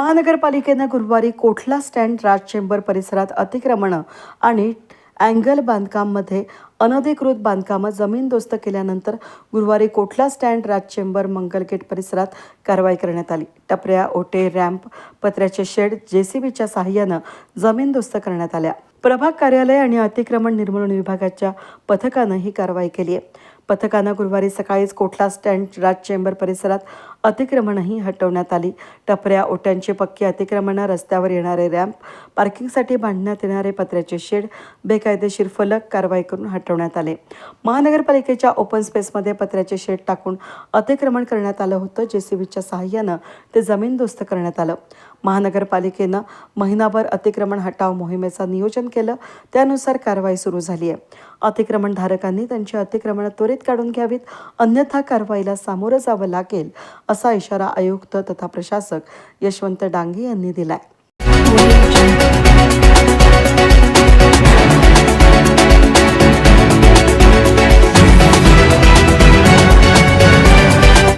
महानगरपालिकेनं गुरुवारी कोठला स्टँड राज चेंबर परिसरात अतिक्रमणं आणि अँगल बांधकाममध्ये अनधिकृत बांधकामं जमीनदोस्त केल्यानंतर गुरुवारी कोठला स्टँड राज चेंबर मंगलगेट परिसरात कारवाई करण्यात आली. टपऱ्या ओटे रॅम्प पत्र्याचे शेड जेसीबीच्या साह्यानं जमीनदोस्त करण्यात आल्या. प्रभाग कार्यालय आणि अतिक्रमण निर्मूलन विभागाच्या पथकानं ही कारवाई केली आहे. पथकानं गुरुवारी सकाळीच कोठला स्टँड राज चेंबर परिसरात अतिक्रमणही हटवण्यात आली. टपऱ्या ओट्यांची पक्की अतिक्रमणं रस्त्यावर येणारे रॅम्प पार्किंगसाठी बांधण्यात येणारे पत्र्याचे शेड बेकायदेशीर फलक कारवाई करून हटवण्यात आले. महानगरपालिकेच्या ओपन स्पेसमध्ये पत्र्याचे शेड टाकून अतिक्रमण करण्यात आलं होतं. जेसीबीच्या सहाय्यानं ते जमीनदोस्त करण्यात आलं. महानगरपालिकेनं महिनाभर अतिक्रमण हटाव मोहिमेचं नियोजन केलं त्यानुसार कारवाई सुरू झाली आहे. अतिक्रमणधारकांनी त्यांची अतिक्रमण त्वरित काढून घ्यावीत अन्यथा कारवाईला सामोरं जावं लागेल असा इशारा आयुक्त तथा प्रशासक यशवंत डांगे यांनी दिलाय.